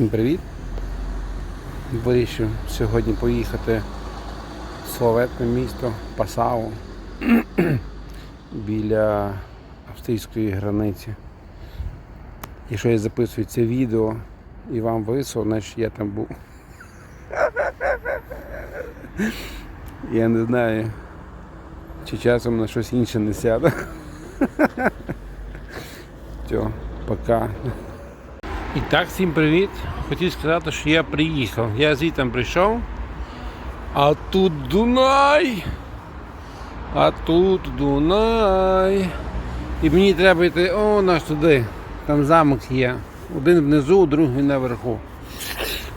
Всім привіт! Вирішив сьогодні поїхати в славетне місто Пасау біля австрійської границі. Якщо я записую це відео і вам весело, значить я там був. Я не знаю, чи часом на щось інше не сяде. Все, пока. І так, всім привіт. Хотів сказати, що я приїхав. Я звідти прийшов. А тут Дунай. А тут Дунай. І мені треба йти о, наш туди. Там замок є. Один внизу, другий наверху.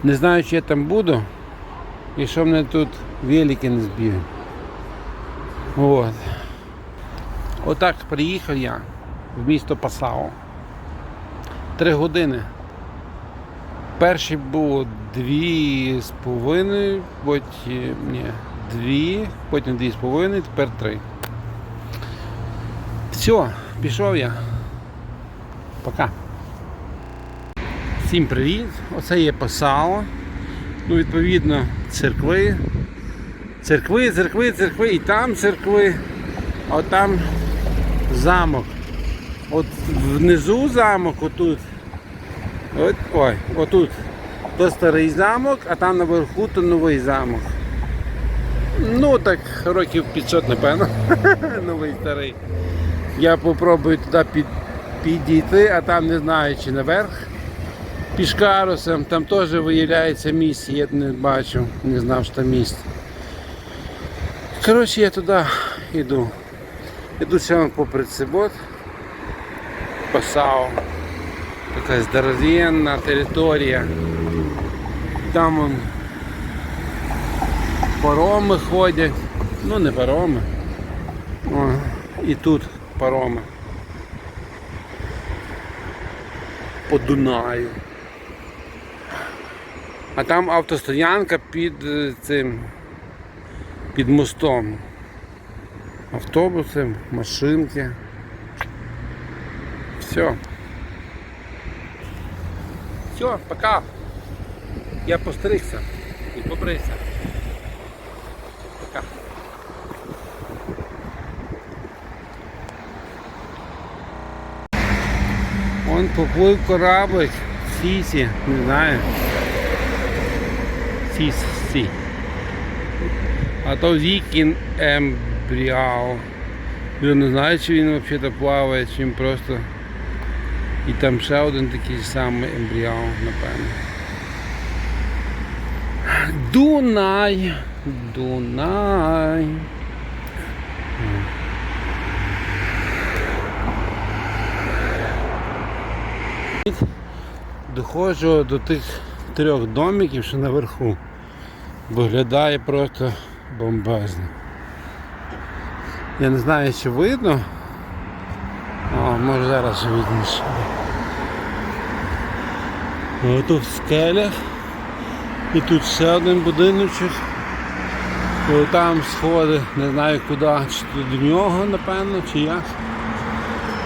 Не знаю, чи я там буду. І що мене тут велики не зб'ють. От. Отак приїхав я в місто Пасао. Три години. Перший було дві з половиною, потім ні, дві, потім дві з половиною, тепер три. Все, пішов я. Пока. Всім привіт! Оце є Пасао. Ну, відповідно, церкви. Церкви, церкви, церкви, і там церкви, а там замок. От внизу замок, отут. От, ой, отут. То старий замок, а там наверху то новий замок. Ну так, років 500, напевно. новий старий. Я попробую туди під, підійти, а там не знаю чи наверх. Пішкарусом, там теж виявляється місце, я не бачив, не знав, що там місце. Коротше, я туди йду. Іду ще попри цибот. Пасау. Така здоровенна територія. Там вон пароми ходять. Ну не пароми. О, і тут пароми. По Дунаю. А там автостоянка під е, цим під мостом. Автобуси, машинки. Все. Все, пока. Я постригся і побрився. Пока. Он поплив кораблик Сісі, не знаю. Сіс, Сі. А то Вікін Ембріал. Я не знаю, чи він взагалі плаває, чи він просто. І там ще один такий самий ембріал, напевно. Дунай. Дунай. Доходжу до тих трьох домиків, що наверху. Виглядає просто бомбезно. Я не знаю, чи видно. О, може зараз ще. Ото в скелях. І тут ще один будиночок. І там сходи, не знаю куди, чи до нього, напевно, чи як.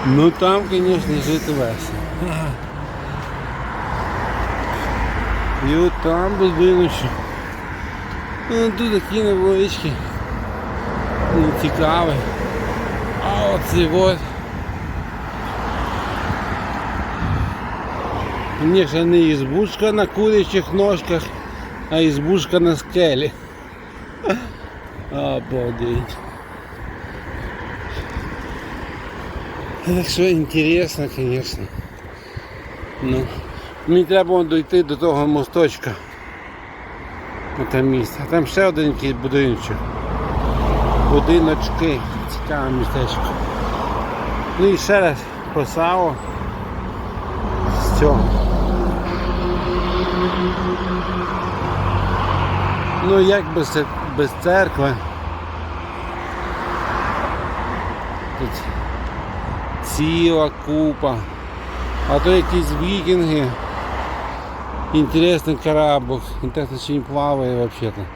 Ну там, звісно, жити весело. І от там будиночок. Ну, тут такі невеличкі. Ну, цікавий. А оці от. Конечно, не избушка на курячих ножках, а избушка на скелі. Обалдеть. Так що інтересно, конечно. Ну, мені треба дойти до того мосточка. Те місце. А там ще один якийсь будиночок. Будиночки. Цікаве містечко. Ну і ще раз посаво з. Ну як без, без церкви. Тут ціла купа. А то якісь вікінги. Інтересний кораблик. Інтересно, чи він плаває взагалі.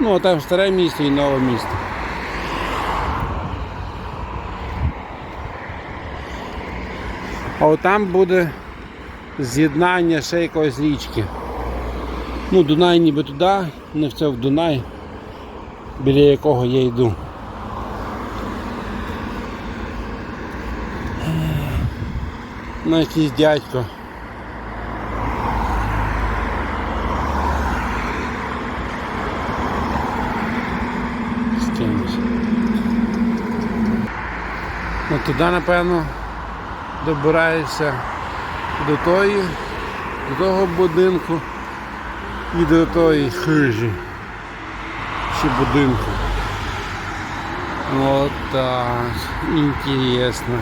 Ну а там старе місто і нове місто. А там буде з'єднання ще якоїсь річки. Ну, Дунай ніби туди, не все в Дунай, біля якого я йду. Ну, якийсь дядько. Ну, туди, напевно, добираєшся до тої, до того будинку і до тої хижі. Чи будинку. Вот так. Интересно.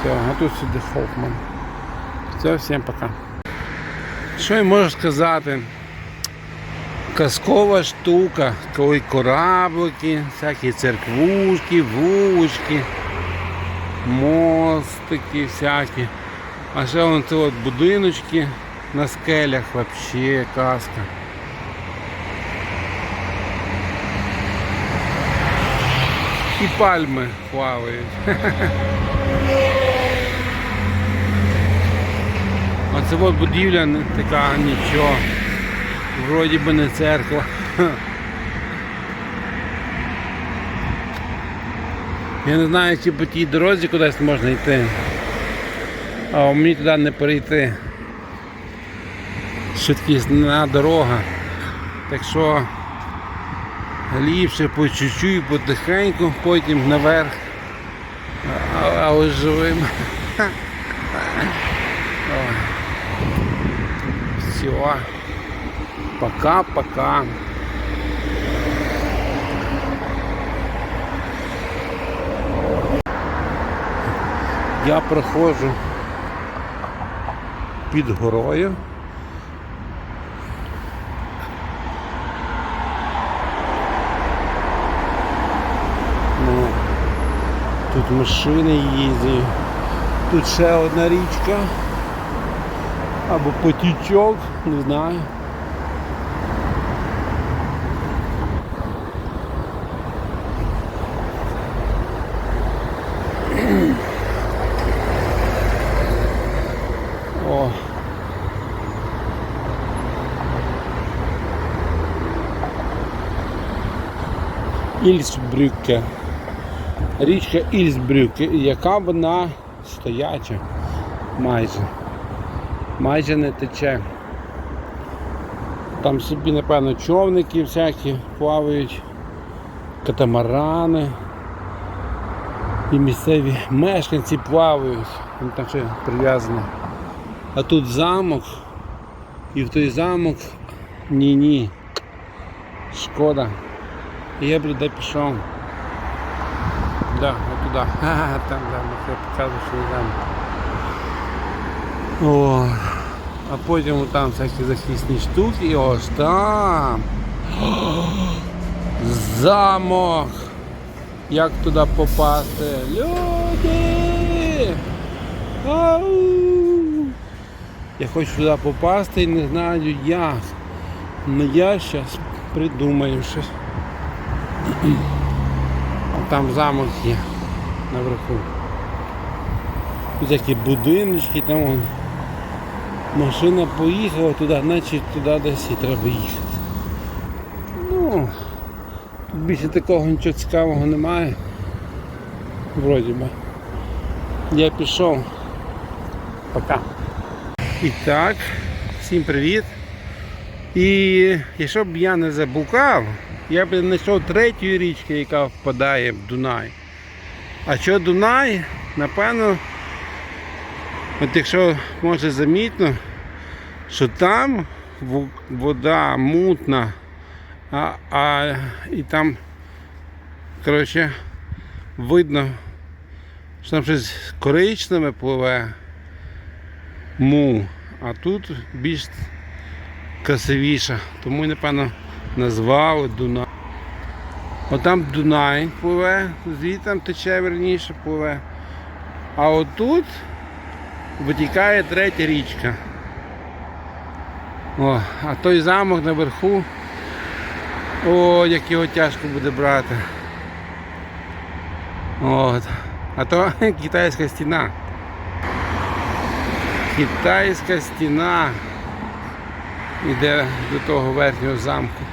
Все, тут сюди Хофман. Все, всім пока. Що я можу сказати? Казкова штука, коли кораблики, всякі церквушки, вулочки, мостики всякі. А ще вон це от будиночки на скелях вообще казка. І пальми плавають. Оце от будівля не така нічого. Вроді би не церква. Я не знаю, чи по тій дорозі кудись можна йти. А мені туди не перейти. Швидкісна дорога. Так що ліпше по чуть-чуть, потихеньку, потім наверх. А, ось живим. Все. Пока-пока. Я проходжу під горою. Ну, тут машини їздять. Тут ще одна річка. Або потічок, не знаю. Ільсбрюке. Річка Ільсбрюке, яка вона стояча майже. Майже не тече. Там собі, напевно, човники всякі плавають, катамарани. І місцеві мешканці плавають, там ще прив'язано. А тут замок, і в той замок ні-ні. Шкода. І я б туди пішов. Да, от туди. Ха-ха, там, да, я показую, що замок. О, а потім там всякі захисні штуки і ось там. Замок. Як туди попасти? Люди! Ау! Я хочу туди попасти і не знаю як. Ну я зараз придумаю щось. Там замок є наверху. Такі будиночки, там вон. машина поїхала туди, значить туди десь і треба їхати. Ну, тут більше такого нічого цікавого немає. Вроді би. Я пішов. Пока. І так, всім привіт. І якщо б я не заблукав, я б знайшов третю річку, яка впадає в Дунай. А що Дунай, напевно, от якщо може замітно, що там вода мутна, а, а і там, коротше, видно, що там щось коричневе пливе му, а тут більш красивіша. Тому, напевно, назвали Дунай. Отам Дунай пливе, звідти тече верніше пливе. А отут витікає третя річка. О, а той замок наверху. О, як його тяжко буде брати. От. А то китайська стіна. Китайська стіна йде до того верхнього замку.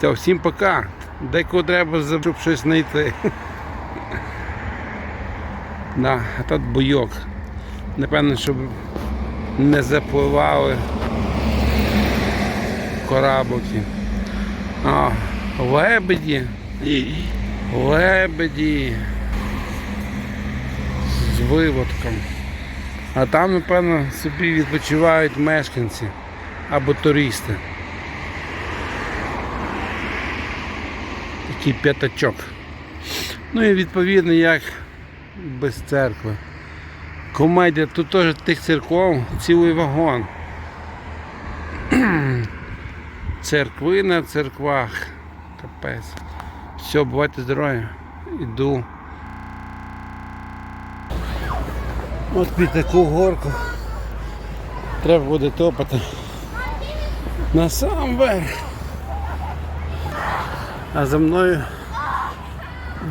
Це всім пока. Декого треба, щоб щось знайти. Да, а тут буйок. Напевно, щоб не запливали кораблики. А, лебеді. Лебеді. З виводком. А там, напевно, собі відпочивають мешканці або туристи. Такий п'ятачок. Ну і відповідно як без церкви. Комедія, тут теж тих церков цілий вагон. Церкви на церквах. Капець. Все, бувайте здорові. Іду. От під таку горку треба буде топати на сам верх. А за мною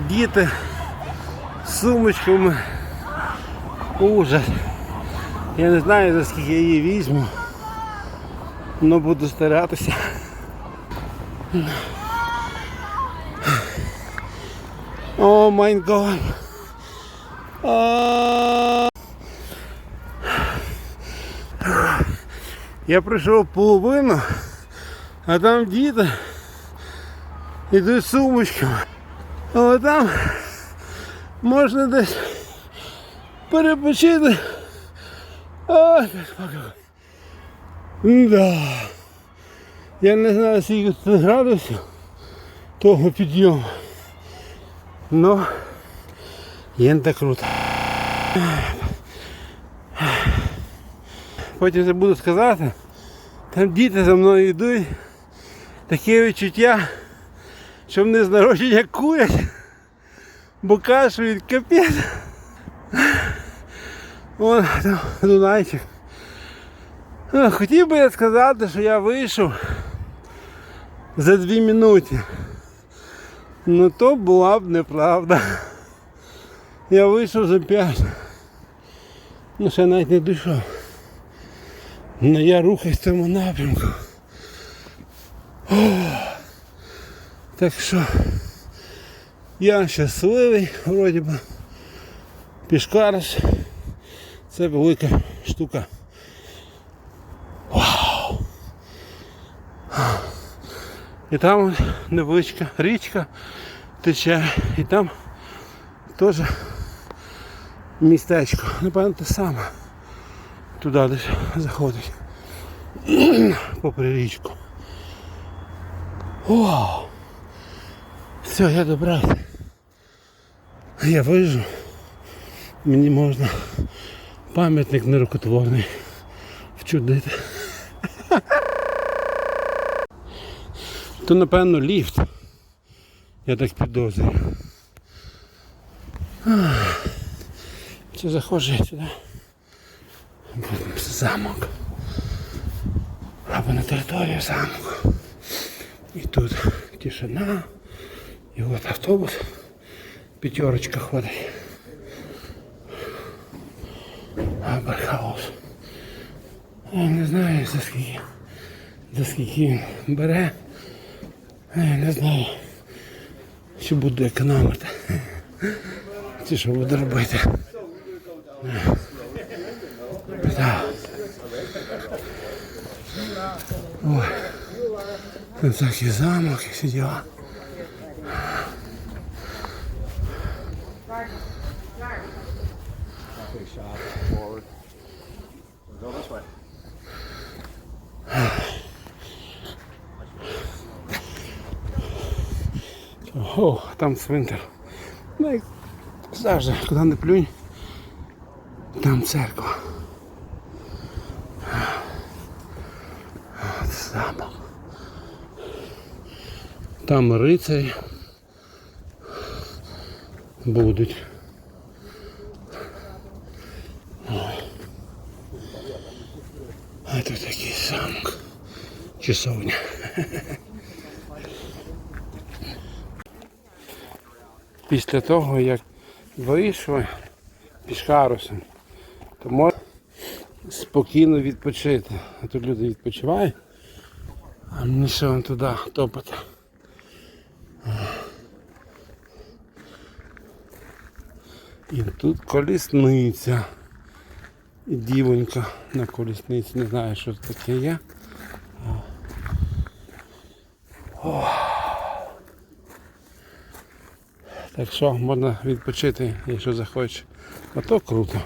діти з сумочками. Ужас. Я не знаю за скільки я її візьму, але буду старатися. О май гад. Я пройшов половину, а там діти йдуть сумочками. Але там можна десь перепочити. Ой. Да. Я не знаю, скільки тут градусів того підйому. Но є так круто. Потім забуду сказати, там діти за мною йдуть. Таке відчуття, що вони з народження курять, бо кашують капець. Вон там Дунайчик. А, Хотів би я сказати, що я вийшов за дві минути. Ну то була б неправда. Я вийшов за п'ять. Ну ще навіть не дійшов. Ну я рухаюсь в цьому напрямку. О, так що я щасливий, вроді би. Пішкариш. Це велика штука. Вау! І там невеличка річка тече, і там теж містечко. Напевно, те саме. Туди десь заходить. Попри річку. Вау! Все, я добрався. Я вижу. Мені можна пам'ятник нерукотворний вчудити. То напевно ліфт. Я так підозрюю. Це заходжу я сюди. Замок. Або на територію замку. І тут тишина. І от автобус. П'ятерочка ходить. Аберхаус. Я не знаю за скільки. За скільки він бере. Я не знаю. Чи буду економити. Чи що буду робити. Так. Ой. Тут такий замок і всі діла. О, там цвинтар. Ну, як завжди, куди не плюнь, там церква. Замок. Там рицарі будуть. А тут такий замок. Часовня. Після того, як вийшли пішкарусом То можна спокійно відпочити. А тут люди відпочивають, а мені ще вон туди топати. І тут колісниця. І дівонька на колісниці. Не знаю, що це таке є. О. Так що можна відпочити, якщо захочеш. А то круто.